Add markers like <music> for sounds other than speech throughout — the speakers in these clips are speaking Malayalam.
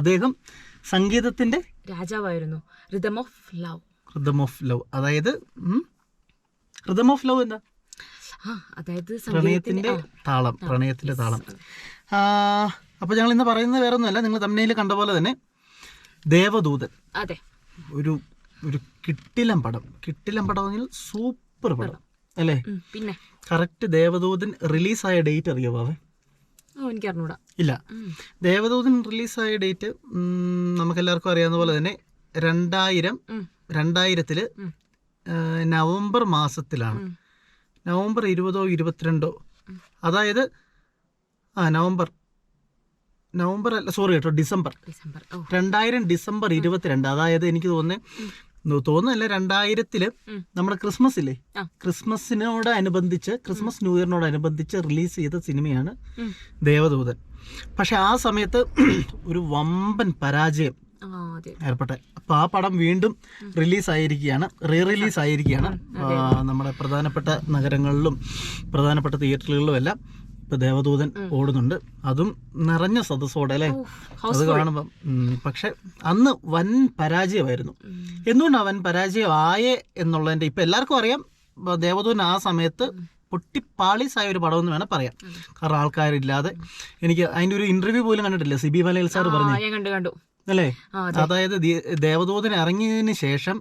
അദ്ദേഹം സംഗീതത്തിന്റെ രാജാവായിരുന്നു. Rhythm of love rhythm of love അതായത് റിതം ഓഫ് ലവ് എന്താ? അതായത് പ്രണയത്തിന്റെ താളം പ്രണയത്തിന്റെ താളം. അപ്പോൾ അപ്പൊ ഞങ്ങൾ ഇന്ന് പറയുന്നത് വേറെ ഒന്നുമല്ല നിങ്ങൾ തമ്മിൽ കണ്ട പോലെ തന്നെ ദേവദൂതൻ. അതെ. ഒരു ഒരു കിട്ടിലം പടം. കിട്ടിലം പടം പറഞ്ഞാൽ സൂപ്പർ പടം. അല്ലേ? പിന്നെ? കറക്റ്റ് ദേവദൂതൻ റിലീസായ ഡേറ്റ് അറിയോ ബാവേ ഓ എനിക്ക് അറിഞ്ഞൂടാ ഇല്ല. ദേവദൂതൻ റിലീസായ ഡേറ്റ് നമുക്കെല്ലാവർക്കും അറിയാവുന്ന പോലെ തന്നെ രണ്ടായിരം. രണ്ടായിരത്തിൽ നവംബർ മാസത്തിലാണ്. നവംബർ ഇരുപതോ ഇരുപത്തിരണ്ടോ? അതായത് ആ നവംബർ. നവംബർ അല്ല സോറി കേട്ടോ ഡിസംബർ. ഡിസംബർ. രണ്ടായിരം ഡിസംബർ ഇരുപത്തിരണ്ട്. അതായത് എനിക്ക് തോന്നുന്നത് തോന്നുന്നല്ല രണ്ടായിരത്തിൽ. നമ്മുടെ ക്രിസ്മസ് ഇല്ലേ. ക്രിസ്മസിനോട് അനുബന്ധിച്ച് ക്രിസ്മസ് ന്യൂ ഇയറിനോട് അനുബന്ധിച്ച് റിലീസ് ചെയ്ത സിനിമയാണ് ദേവദൂതൻ. പക്ഷെ ആ സമയത്ത് <clears throat> ഒരു വമ്പൻ പരാജയം ഏർപ്പെട്ടെ. അപ്പൊ ആ പടം വീണ്ടും റിലീസ് ആയിരിക്കുകയാണ്. റീ റിലീസ് ആയിരിക്കുകയാണ് നമ്മുടെ പ്രധാനപ്പെട്ട നഗരങ്ങളിലും പ്രധാനപ്പെട്ട തിയേറ്ററുകളിലും എല്ലാം ഇപ്പൊ ദേവദൂതൻ ഓടുന്നുണ്ട്. അതും നിറഞ്ഞ സദസ്സോടെ അല്ലേ? അത് കാണുമ്പം പക്ഷെ അന്ന് വൻ പരാജയമായിരുന്നു. എന്തുകൊണ്ടാണ് അവൻ പരാജയമായേ എന്നുള്ളതിന്റെ ഇപ്പൊ എല്ലാവർക്കും അറിയാം. ദേവദൂതൻ ആ സമയത്ത് പൊട്ടിപ്പാളീസായ ഒരു പടം എന്ന് വേണം പറയാം കാരണം ആൾക്കാരില്ലാതെ. എനിക്ക് അതിന്റെ ഒരു ഇന്റർവ്യൂ പോലും കണ്ടിട്ടില്ല? സിബി മലയിൽ സാർ പറഞ്ഞു. കണ്ടു കണ്ടു. അല്ലേ? അതായത് ദേവദൂതൻ ഇറങ്ങിയതിന് ശേഷം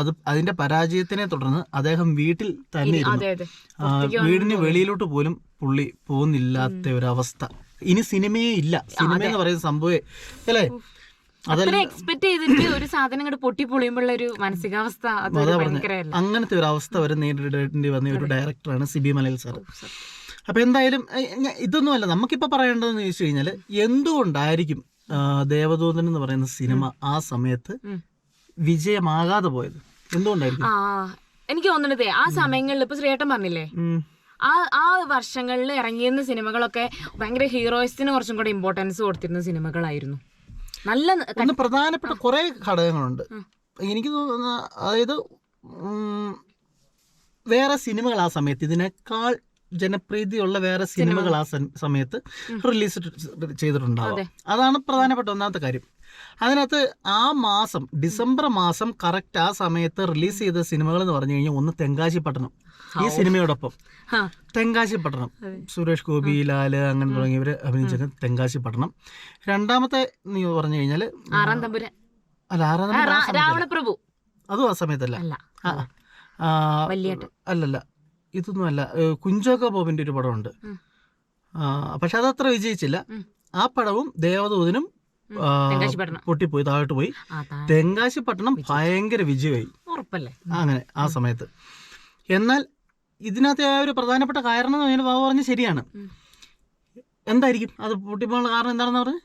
അത് അതിന്റെ പരാജയത്തിനെ തുടർന്ന് അദ്ദേഹം വീട്ടിൽ തന്നെ വീടിന് വെളിയിലോട്ട് പോലും പുള്ളി പോകുന്നില്ലാത്ത ഒരവസ്ഥ. ഇനി സിനിമയേ ഇല്ല. സിനിമ എന്ന് പറയുന്ന സംഭവേ അല്ലേ? എക്സ്പെക്ട് ചെയ്തിട്ട് ഒരു സാധനം ഇങ്ങോട്ട് പൊട്ടി പൊളിയുമ്പോഴുള്ള ഒരു മാനസികാവസ്ഥ അങ്ങനത്തെ ഒരു അവസ്ഥ വരെ നേരിടേണ്ടി വന്ന ഒരു ഡയറക്ടറാണ് സിബി മലയിൽ സാർ. അപ്പൊ എന്തായാലും ഇതൊന്നും അല്ല. ഇതൊന്നുമല്ല നമുക്കിപ്പോ പറയേണ്ടതെന്ന് ചോദിച്ചു കഴിഞ്ഞാൽ എന്തുകൊണ്ടായിരിക്കും ദേവദൂതൻ എന്ന് പറയുന്ന സിനിമ ആ സമയത്ത് വിജയമാകാതെ പോയത്. എന്തുകൊണ്ടായിരുന്നു എനിക്ക് തോന്നുന്നത് ആ സമയങ്ങളിൽ ഇപ്പൊ ശ്രീയേട്ടൻ പറഞ്ഞില്ലേ? ആ ആ വർഷങ്ങളിൽ ഇറങ്ങിയിരുന്ന സിനിമകളൊക്കെ ഭയങ്കര ഹീറോയിസിന് കുറച്ചും കൂടെ ഇമ്പോർട്ടൻസ് കൊടുത്തിരുന്ന സിനിമകളായിരുന്നു. നല്ല ഒന്ന് പ്രധാനപ്പെട്ട കുറെ ഘടകങ്ങളുണ്ട്. എനിക്ക് തോന്നുന്ന അതായത് വേറെ സിനിമകൾ ആ സമയത്ത് ഇതിനേക്കാൾ ജനപ്രീതിയുള്ള വേറെ സിനിമകൾ ആ സമയത്ത് റിലീസ് ചെയ്തിട്ടുണ്ടാവും. അതാണ് പ്രധാനപ്പെട്ട ഒന്നാമത്തെ കാര്യം. അതിനകത്ത് ആ മാസം ഡിസംബർ മാസം കറക്റ്റ് ആ സമയത്ത് റിലീസ് ചെയ്ത സിനിമകൾ എന്ന് പറഞ്ഞു കഴിഞ്ഞാൽ ഒന്ന് തെങ്കാശി പട്ടണം ഈ സിനിമയോടൊപ്പം. തെങ്കാശി പട്ടണം സുരേഷ് ഗോപി ലാൽ അങ്ങനെ തുടങ്ങിയവർ അഭിനയിച്ച തെങ്കാശി പട്ടണം രണ്ടാമത്തെ നീ പറഞ്ഞു കഴിഞ്ഞാൽ അല്ല ആറാം. രാവണപ്രഭു. അതും ആ സമയത്തല്ല. അല്ലല്ല. ഇതൊന്നും അല്ല കുഞ്ചോക്ക ബോബിന്റെ ഒരു പടമുണ്ട്. പക്ഷെ അത് അത്ര വിജയിച്ചില്ല ആ പടവും ദേവദൂതനും പൊട്ടിപ്പോയി താഴോട്ട് പോയി. തെങ്കാശി പട്ടണം ഭയങ്കര വിജയമായി. അങ്ങനെ ആ സമയത്ത്. എന്നാൽ ഇതിനകത്തെ ആ ഒരു പ്രധാനപ്പെട്ട കാരണം എന്ന് പറഞ്ഞാൽ ബാബു പറഞ്ഞ് ശരിയാണ്. എന്തായിരിക്കും? അത് പൊട്ടിപ്പോകാനുള്ള കാരണം എന്താണെന്ന് പറഞ്ഞു?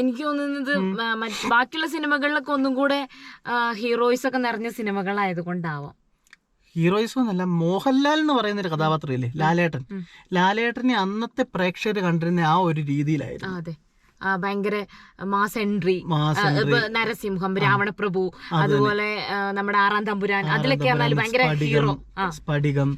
എനിക്ക് തോന്നുന്നത് ബാക്കിയുള്ള സിനിമകളിലൊക്കെ ഒന്നും കൂടെ ഹീറോയിസ് ഒക്കെ നിറഞ്ഞ സിനിമകളായത് കൊണ്ടാവാം ഹീറോയിസം എന്നല്ല മോഹൻലാൽ എന്ന് പറയുന്ന ഒരു കഥാപാത്രം ഇല്ലേ ലാലേട്ടൻ. ലാലേട്ടനെ അന്നത്തെ പ്രേക്ഷകർ കണ്ടിരുന്ന ആ ഒരു രീതിയിലായിരുന്നു. അതെ. ഭയങ്കര മാസ് എൻട്രി നരസിംഹം രാവണപ്രഭു അതുപോലെ നമ്മുടെ ആറാം തമ്പുരാൻ അതിലൊക്കെ പറഞ്ഞാൽ ഭയങ്കര ഹീറോ. സ്ഫടികം.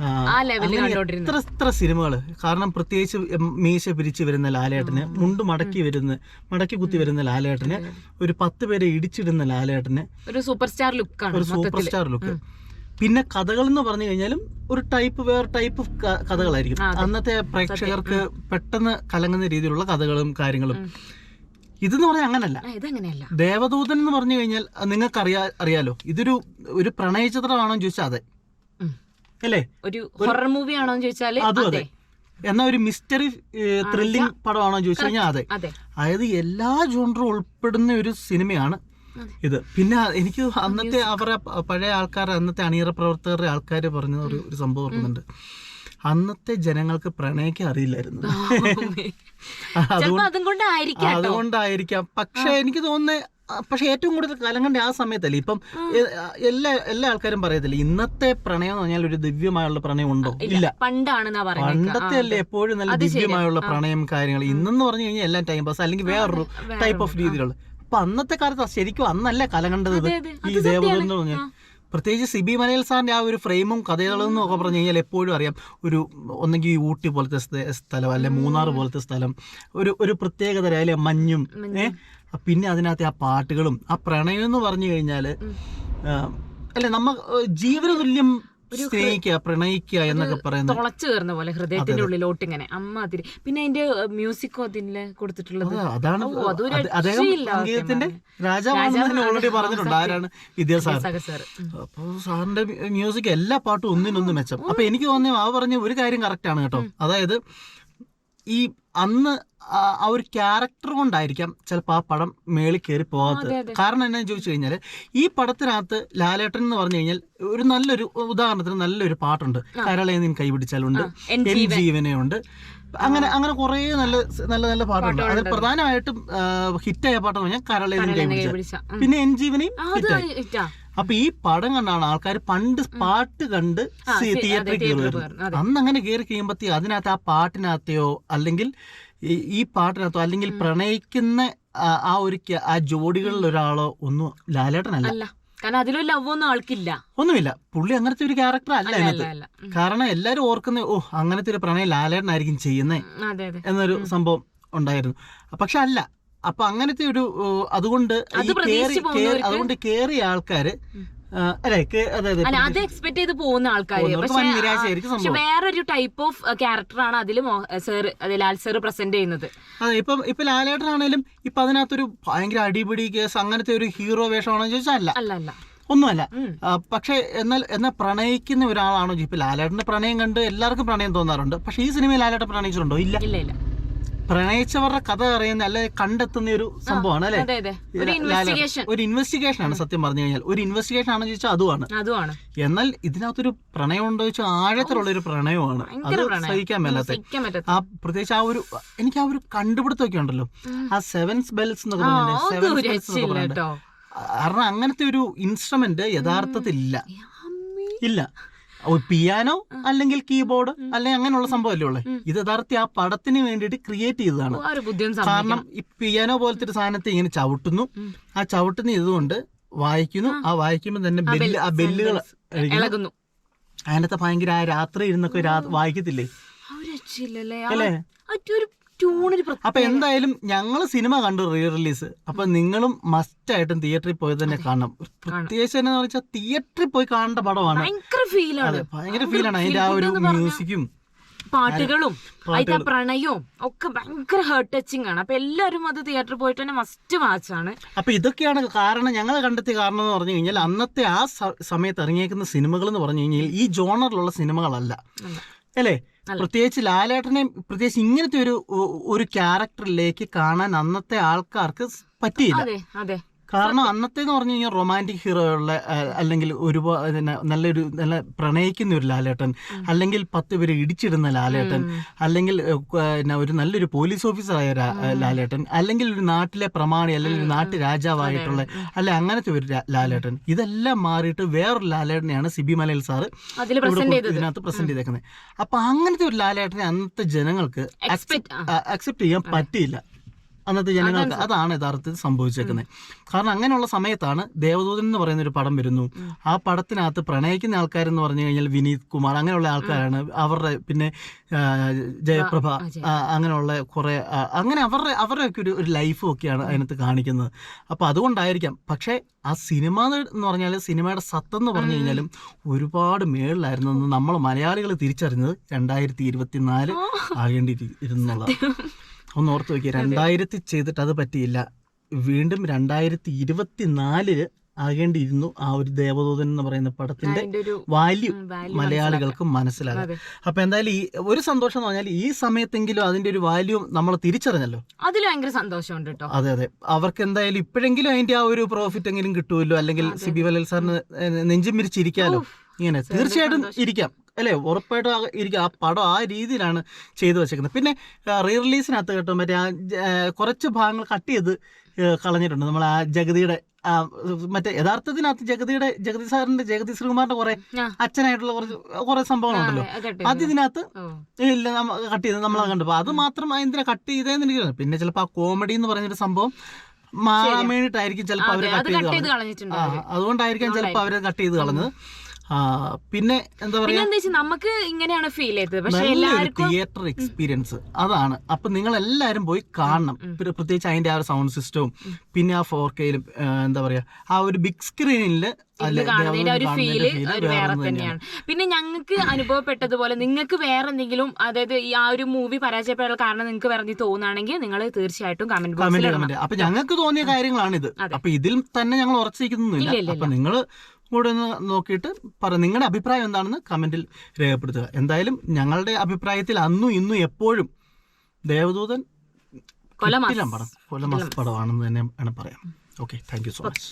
എത്ര എത്ര സിനിമകൾ. കാരണം പ്രത്യേകിച്ച് മീശ പിരിച്ചു വരുന്ന ലാലേട്ടന് മുണ്ട് മടക്കി വരുന്ന മടക്കി കുത്തി വരുന്ന ലാലേട്ടന് ഒരു പത്ത് പേരെ ഇടിച്ചിടുന്ന ലാലേട്ടന് ഒരു സൂപ്പർ സ്റ്റാർ ലുക്കാണ് ഒരു സൂപ്പർ സ്റ്റാർ ലുക്ക്. പിന്നെ കഥകൾ എന്ന് പറഞ്ഞു കഴിഞ്ഞാലും ഒരു ടൈപ്പ് വേറെ ടൈപ്പ് കഥകളായിരിക്കും. അന്നത്തെ പ്രേക്ഷകർക്ക് പെട്ടെന്ന് കലങ്ങുന്ന രീതിയിലുള്ള കഥകളും കാര്യങ്ങളും. ഇതെന്ന് പറഞ്ഞാൽ അങ്ങനല്ല. ദേവദൂതൻ എന്ന് പറഞ്ഞു കഴിഞ്ഞാൽ നിങ്ങൾക്ക് അറിയാ അറിയാലോ. ഇതൊരു ഒരു പ്രണയ ചിത്രമാണോ ചോദിച്ചാൽ അതെ അല്ലേ? ഒരു ഹൊറർ മൂവി ആണോ അതും എന്നാ ഒരു മിസ്റ്ററി ത്രില്ലിംഗ് പടമാണോ ചോദിച്ചു കഴിഞ്ഞാൽ അതെ. അതെ. അതായത് എല്ലാ ജോണറും ഉൾപ്പെടുന്ന ഒരു സിനിമയാണ്. ഇത്. പിന്നെ എനിക്ക് അന്നത്തെ അവരുടെ പഴയ ആൾക്കാർ അന്നത്തെ അണിയറ പ്രവർത്തകരുടെ ആൾക്കാർ പറഞ്ഞ ഒരു ഒരു സംഭവം ഓർക്കുന്നുണ്ട്. അന്നത്തെ ജനങ്ങൾക്ക് പ്രണയിക്കാൻ അറിയില്ലായിരുന്നു. <laughs> അതുകൊണ്ടായിരിക്കാം പക്ഷെ എനിക്ക് തോന്നുന്നത് പക്ഷെ ഏറ്റവും കൂടുതൽ കലങ്ങണ്ട ആ സമയത്തല്ലേ? ഇപ്പം എല്ലാ എല്ലാ ആൾക്കാരും പറയത്തില്ല ഇന്നത്തെ പ്രണയം എന്ന് പറഞ്ഞാൽ ഒരു ദിവ്യമായുള്ള പ്രണയം ഉണ്ടോ ഇല്ല. പണ്ടത്തെ അല്ലേ എപ്പോഴും നല്ല ദിവ്യമായുള്ള പ്രണയം കാര്യങ്ങൾ. ഇന്നെന്ന് പറഞ്ഞു കഴിഞ്ഞാൽ എല്ലാം ടൈം പാസ്. അല്ലെങ്കിൽ വേറൊരു ടൈപ്പ് ഓഫ് രീതിയിലുള്ള. അപ്പൊ അന്നത്തെ കാലത്ത് ശരിക്കും അന്നല്ല കല കണ്ടത്. ഈ ദേവദൂതൻ എന്ന് പറഞ്ഞാൽ പ്രത്യേകിച്ച് സിബി മലയിൽ സാറിന്റെ ആ ഒരു ഫ്രെയിമും കഥകളും ഒക്കെ പറഞ്ഞു കഴിഞ്ഞാൽ എപ്പോഴും അറിയാം. ഒരു ഒന്നെങ്കിൽ ഈ ഊട്ടി പോലത്തെ സ്ഥ- സ്ഥലം അല്ലെ മൂന്നാർ പോലത്തെ സ്ഥലം. ഒരു ഒരു പ്രത്യേകത അല്ലെ മഞ്ഞും ഏഹ് പിന്നെ അതിനകത്തെ ആ പാട്ടുകളും ആ പ്രണയം എന്ന് പറഞ്ഞു കഴിഞ്ഞാൽ ആ, അല്ലെ നമ്മ ജീവന തുല്യം സ്നേഹിക്കുക പ്രണയിക്കുക എന്നൊക്കെ പറയുന്നത്. തുളച്ചു കയറുന്ന പോലെ ഹൃദയത്തിന്റെ ഉള്ളിലോട്ട് ഇങ്ങനെ അമ്മ അതിരി. പിന്നെ അതിന്റെ മ്യൂസിക്കോ അതിൽ കൊടുത്തിട്ടുള്ളത്? അതാണ് സംഗീതത്തിന്റെ. രാജാവാണെന്ന് ഓൾറെഡി പറഞ്ഞിട്ടുണ്ട്. ആരാണ്? വിദ്യാസാഗർ. അപ്പോൾ സാറിന്റെ മ്യൂസിക് എല്ലാ പാട്ടും ഒന്നിനൊന്ന് മെച്ചം. അപ്പൊ എനിക്ക് തോന്നിയ ആ പറഞ്ഞ ഒരു കാര്യം കറക്റ്റ് ആണ് കേട്ടോ. അതായത് ഈ അന്ന് ആ ഒരു ക്യാരക്ടർ കൊണ്ടായിരിക്കാം ചിലപ്പോൾ ആ പടം മേളിൽ കയറി പോകാത്തത്. കാരണം എന്നാന്ന് ചോദിച്ചു കഴിഞ്ഞാൽ ഈ പടത്തിനകത്ത് ലാലേട്ടൻ എന്ന് പറഞ്ഞു കഴിഞ്ഞാൽ ഒരു നല്ലൊരു ഉദാഹരണത്തിന് നല്ലൊരു പാട്ടുണ്ട്. കരളെ നീൻ കൈപിടിച്ചാലുണ്ട് എൻ ജീവനെയുണ്ട്. അങ്ങനെ അങ്ങനെ കുറേ നല്ല നല്ല നല്ല പാട്ടുണ്ട്. അതിൽ പ്രധാനമായിട്ടും ഹിറ്റായ പാട്ടെന്ന് പറഞ്ഞാൽ കരളെ നീൻ കൈപിടിച്ചാൽ പിടിച്ച ഉം. പിന്നെ എൻ ജീവനെയും അപ്പൊ ഈ പടം കണ്ടാണ് ആൾക്കാർ പണ്ട് പാട്ട് കണ്ട് തിയേറ്ററിൽ കയറി കയറുമായിരുന്നു അന്ന് അങ്ങനെ കയറി കഴിയുമ്പത്തേ അതിനകത്ത് ആ പാട്ടിനകത്തെയോ അല്ലെങ്കിൽ ഈ- പാട്ടിനകത്തോ അല്ലെങ്കിൽ പ്രണയിക്കുന്ന ആ- ഒരു ആ ജോഡികളിൽ ഒരാളോ ഒന്നും ലാലേട്ടനല്ല. കാരണം അതിലൊരു ലവ് ഒന്നും ആൾക്കില്ല. ഒന്നുമില്ല. പുള്ളി അങ്ങനത്തെ ഒരു ക്യാരക്ടർ അല്ല അതിനകത്ത്. കാരണം എല്ലാരും ഓർക്കുന്ന ഓ അങ്ങനത്തെ ഒരു പ്രണയം ലാലേട്ടനായിരിക്കും ചെയ്യുന്നേ എന്നൊരു സംഭവം ഉണ്ടായിരുന്നു. പക്ഷെ അല്ല അപ്പൊ അങ്ങനത്തെ ഒരു അതുകൊണ്ട് അതുകൊണ്ട് കേറിയ ആൾക്കാര് അതെ എക്സ്പെക്ട് ചെയ്ത് പോകുന്ന ആൾക്കാര്. പക്ഷെ വേറൊരു ടൈപ്പ് ഓഫ് ക്യാരക്ടറാണ് അതിൽ സർ ലാൽ സാർ പ്രസന്റ് ചെയ്യുന്നത്. ഇപ്പം ഇപ്പൊ ലാലേട്ടനാണേലും ഇപ്പൊ അതിനകത്തൊരു ഭയങ്കര അടിപിടി കേസ് അങ്ങനത്തെ ഒരു ഹീറോ വേഷമാണോ ചോദിച്ചാൽ അല്ല. അല്ല അല്ല. ഒന്നുമല്ല. പക്ഷേ എന്നാൽ എന്നാൽ പ്രണയിക്കുന്ന ഒരാളാണോ? ഇപ്പൊ ലാലേട്ടന്റെ പ്രണയം കണ്ട് എല്ലാവർക്കും പ്രണയം തോന്നാറുണ്ട്. പക്ഷെ ഈ സിനിമയിൽ ലാലേട്ടൻ പ്രണയിച്ചിട്ടുണ്ടോ? ഇല്ല. ഇല്ല ഇല്ല. പ്രണയിച്ചവരുടെ കഥ അറിയുന്ന അല്ലെ കണ്ടെത്തുന്ന ഒരു സംഭവമാണ് അല്ലെ? ഒരു ഇൻവെസ്റ്റിഗേഷൻ ആണ് സത്യം പറഞ്ഞു കഴിഞ്ഞാൽ. ഒരു ഇൻവെസ്റ്റിഗേഷൻ ആണെന്ന് ചോദിച്ചാൽ അതുമാണ്. അതുമാണ്. എന്നാൽ ഇതിനകത്തൊരു പ്രണയം ഉണ്ടോ ചോദിച്ചാൽ ആഴത്തിലുള്ള ഒരു പ്രണയമാണ് അത് സഹിക്കാൻ മേലാത്ത. ആ പ്രത്യേകിച്ച് ആ ഒരു എനിക്ക് ആ ഒരു കണ്ടുപിടുത്തമൊക്കെ ഉണ്ടല്ലോ. ആ സെവൻസ് ബെൽസ് എന്നൊക്കെ ആ, സെവൻസ് അത് Sevens bells എന്നൊക്കെ രക്ഷയില്ല പറഞ്ഞിട്ട്. കേട്ടോ. കാരണം അങ്ങനത്തെ ഒരു ഇൻസ്ട്രുമെന്റ് യഥാർത്ഥത്തിൽ ഇല്ല. ഇല്ല. പിയാനോ അല്ലെങ്കിൽ കീബോർഡ് അല്ലെങ്കിൽ അങ്ങനെയുള്ള സംഭവമല്ലേ ഉള്ളത് ഇത് യഥാർത്ഥ ആ പടത്തിന് വേണ്ടിയിട്ട് ക്രിയേറ്റ് ചെയ്തതാണ്. കാരണം ഈ പിയാനോ പോലത്തെ ഒരു സാധനത്തെ ഇങ്ങനെ ചവിട്ടുന്നു. ആ ചവിട്ടുന്ന ഇതുകൊണ്ട് വായിക്കുന്നു. ആ. വായിക്കുമ്പോൾ തന്നെ ബെല്ല് ആ ബെല്ലുകൾ അതിനകത്ത് ഭയങ്കര ആ രാത്രി ഇരുന്നൊക്കെ വായിക്കത്തില്ലേ? അല്ലേ? അപ്പൊ എന്തായാലും ഞങ്ങൾ സിനിമ കണ്ടു റീ റിലീസ്. അപ്പൊ നിങ്ങളും മസ്റ്റ് ആയിട്ടും തിയേറ്ററിൽ പോയി തന്നെ കാണണം. പ്രത്യേകിച്ച് എന്ന് വെച്ചാൽ തിയേറ്ററിൽ പോയി കാണേണ്ട പടമാണ്. ഭയങ്കര ഫീലാണ് ഭയങ്കര ഫീലാണ് അതിന്റെ ആ ഒരു മ്യൂസിക്കും പാട്ടുകളും അതിന്റെ പ്രണയവും ഒക്കെ ഭയങ്കര ഹേർട്ട് ടച്ചിങ് ആണ്. അപ്പൊ എല്ലാവരും അത് തിയേറ്ററിൽ പോയിട്ട് തന്നെ മസ്റ്റ് വാച്ച് ആണ്. അപ്പൊ ഇതൊക്കെയാണ് കാരണം ഞങ്ങൾ കണ്ടെത്തിയ കാരണം എന്ന് പറഞ്ഞു കഴിഞ്ഞാൽ അന്നത്തെ ആ സമയത്ത് ഇറങ്ങിയേക്കുന്ന സിനിമകൾ എന്ന് പറഞ്ഞു കഴിഞ്ഞാൽ ഈ ജോണറിലുള്ള സിനിമകളല്ല. അല്ലേ? പ്രത്യേകിച്ച് ലാലേട്ടനെ പ്രത്യേകിച്ച് ഇങ്ങനത്തെ ഒരു ഒരു ക്യാരക്ടറിലേക്ക് കാണാൻ അന്നത്തെ ആൾക്കാർക്ക് പറ്റിയില്ല. കാരണം അന്നത്തെ എന്ന് പറഞ്ഞു കഴിഞ്ഞാൽ റൊമാന്റിക് ഹീറോയുള്ള അല്ലെങ്കിൽ ഒരുപാട് നല്ലൊരു നല്ല പ്രണയിക്കുന്ന ഒരു ലാലേട്ടൻ അല്ലെങ്കിൽ പത്ത് പേര് ഇടിച്ചിടുന്ന ലാലേട്ടൻ അല്ലെങ്കിൽ പിന്നെ ഒരു നല്ലൊരു പോലീസ് ഓഫീസറായ ലാലേട്ടൻ അല്ലെങ്കിൽ ഒരു നാട്ടിലെ പ്രമാണി അല്ലെങ്കിൽ ഒരു നാട്ടു രാജാവായിട്ടുള്ള അല്ലെ അങ്ങനത്തെ ഒരു ലാലേട്ടൻ. ഇതെല്ലാം മാറിയിട്ട് വേറൊരു ലാലേട്ടനെയാണ് സിബി മലയിൽ സാറ് ഇതിനകത്ത് പ്രസന്റ് ചെയ്തേക്കുന്നത് അപ്പൊ അങ്ങനത്തെ ഒരു ലാലേട്ടനെ അന്നത്തെ ജനങ്ങൾക്ക് അക്സെപ്റ്റ് ചെയ്യാൻ പറ്റിയില്ല. അന്നത്തെ ജനങ്ങൾക്ക് അതാണ് യഥാർത്ഥത്തിൽ സംഭവിച്ചേക്കുന്നത്. കാരണം അങ്ങനെയുള്ള സമയത്താണ് ദേവദൂതൻ എന്ന് പറയുന്ന ഒരു പടം വരുന്നു. ആ പടത്തിനകത്ത് പ്രണയിക്കുന്ന ആൾക്കാരെന്ന് പറഞ്ഞു കഴിഞ്ഞാൽ വിനീത് കുമാർ അങ്ങനെയുള്ള ആൾക്കാരാണ്. അവരുടെ പിന്നെ ജയപ്രഭ അങ്ങനെയുള്ള കുറെ അങ്ങനെ അവരുടെ അവരുടെയൊക്കെ ഒരു ഒരു ലൈഫും ഒക്കെയാണ് അതിനകത്ത് കാണിക്കുന്നത്. അപ്പൊ അതുകൊണ്ടായിരിക്കാം. പക്ഷേ ആ സിനിമ എന്ന് പറഞ്ഞാൽ സിനിമയുടെ സത്തെന്ന് പറഞ്ഞു കഴിഞ്ഞാലും ഒരുപാട് മേളിലായിരുന്നു എന്ന് നമ്മൾ മലയാളികൾ തിരിച്ചറിഞ്ഞത് രണ്ടായിരത്തി ഇരുപത്തിനാല് ആകേണ്ടിയിരുന്നുള്ളത്. ഒന്ന് ഓർത്ത് നോക്കിയ രണ്ടായിരത്തി ചെയ്തിട്ട് അത് പറ്റിയില്ല. വീണ്ടും രണ്ടായിരത്തി ഇരുപത്തി നാലിൽ ആകേണ്ടിയിരുന്നു ആ ഒരു ദേവദൂതൻ എന്ന് പറയുന്ന പടത്തിന്റെ വാല്യൂ മലയാളികൾക്കും മനസ്സിലാകും അപ്പൊ എന്തായാലും ഈ ഒരു സന്തോഷം എന്ന് പറഞ്ഞാൽ ഈ സമയത്തെങ്കിലും അതിന്റെ ഒരു വാല്യൂ നമ്മൾ തിരിച്ചറിഞ്ഞല്ലോ. അതിൽ ഭയങ്കര സന്തോഷമുണ്ട് കേട്ടോ അതെ അതെ. അവർക്ക് എന്തായാലും ഇപ്പോഴെങ്കിലും അതിന്റെ ആ ഒരു പ്രോഫിറ്റ് എങ്കിലും കിട്ടുമല്ലോ. അല്ലെങ്കിൽ സിബി വലൽ സാറിന് നെഞ്ചും മിരിച്ചിരിക്കാലോ. ഇങ്ങനെ തീർച്ചയായിട്ടും ഇരിക്കാം. അല്ലേ? ഉറപ്പായിട്ടും ഇരിക്കാം. ആ പടം ആ രീതിയിലാണ് ചെയ്തു വെച്ചേക്കുന്നത്. പിന്നെ റീ റിലീസിനകത്ത് കേട്ടോ മറ്റേ ആ കുറച്ച് ഭാഗങ്ങൾ കട്ട് ചെയ്ത് കളഞ്ഞിട്ടുണ്ട്. നമ്മൾ ആ ജഗതിയുടെ മറ്റേ യഥാർത്ഥത്തിനകത്ത് ജഗതിയുടെ ജഗതി സാറിന്റെ ജഗതി ശ്രീകുമാറിന്റെ കുറെ അച്ഛനായിട്ടുള്ള കുറച്ച് കുറെ സംഭവങ്ങളുണ്ടല്ലോ. അത് ഇതിനകത്ത് ഇല്ല കട്ട് ചെയ്ത് നമ്മൾ കണ്ടപ്പോ അത് മാത്രം എന്തിനാ കട്ട് ചെയ്തതെന്ന് എനിക്ക്. പിന്നെ ചിലപ്പോൾ ആ കോമഡി എന്ന് പറയുന്നൊരു സംഭവം മാറാൻ വേണ്ടിയിട്ടായിരിക്കും ചിലപ്പോൾ അവർ കട്ട് ചെയ്ത് കളഞ്ഞത്. അതുകൊണ്ടായിരിക്കാം ചിലപ്പോൾ അവർ കട്ട് ചെയ്ത് കളഞ്ഞത്. പിന്നെ എന്താ പറയാ? പിന്നെ എന്താ നമുക്ക് ഇങ്ങനെയാണ് ഫീൽ ചെയ്തത്. നല്ലൊരു എല്ലാവർക്കും തിയേറ്റർ എക്സ്പീരിയൻസ് അതാണ്. അപ്പൊ നിങ്ങൾ എല്ലാവരും പോയി കാണണം. പ്രത്യേകിച്ച് അതിന്റെ ആ ഒരു സൗണ്ട് സിസ്റ്റവും പിന്നെ ആ ഫോർ കെയിലും എന്താ പറയാ ആ ഒരു ബിഗ് സ്ക്രീനിൽ ഇത് വേറെ തന്നെയാണ്. പിന്നെ ഞങ്ങൾക്ക് അനുഭവപ്പെട്ടതുപോലെ നിങ്ങൾക്ക് വേറെ എന്തെങ്കിലും അതായത് ഈ ആ ഒരു മൂവി പരാജയപ്പെടാൻ കാരണം നിങ്ങൾക്ക് വേറെ തോന്നുകയാണെങ്കിൽ നിങ്ങൾ തീർച്ചയായിട്ടും കമന്റ് ബോക്സിൽ അപ്പൊ ഞങ്ങൾക്ക് തോന്നിയ കാര്യങ്ങളാണിത് അപ്പൊ ഇതിൽ തന്നെ ഞങ്ങൾ ഉറച്ചിരിക്കുന്നില്ല അപ്പൊ നിങ്ങൾ കൂടെ ഒന്ന് നോക്കിയിട്ട് പറ നിങ്ങളുടെ അഭിപ്രായം എന്താണെന്ന് കമന്റിൽ രേഖപ്പെടുത്തുക. എന്തായാലും ഞങ്ങളുടെ അഭിപ്രായത്തിൽ അന്നും ഇന്നും എപ്പോഴും ദേവദൂതൻ പടം കൊലമാസ് പടമാണെന്ന് തന്നെ വേണം പറയാം okay thank you so much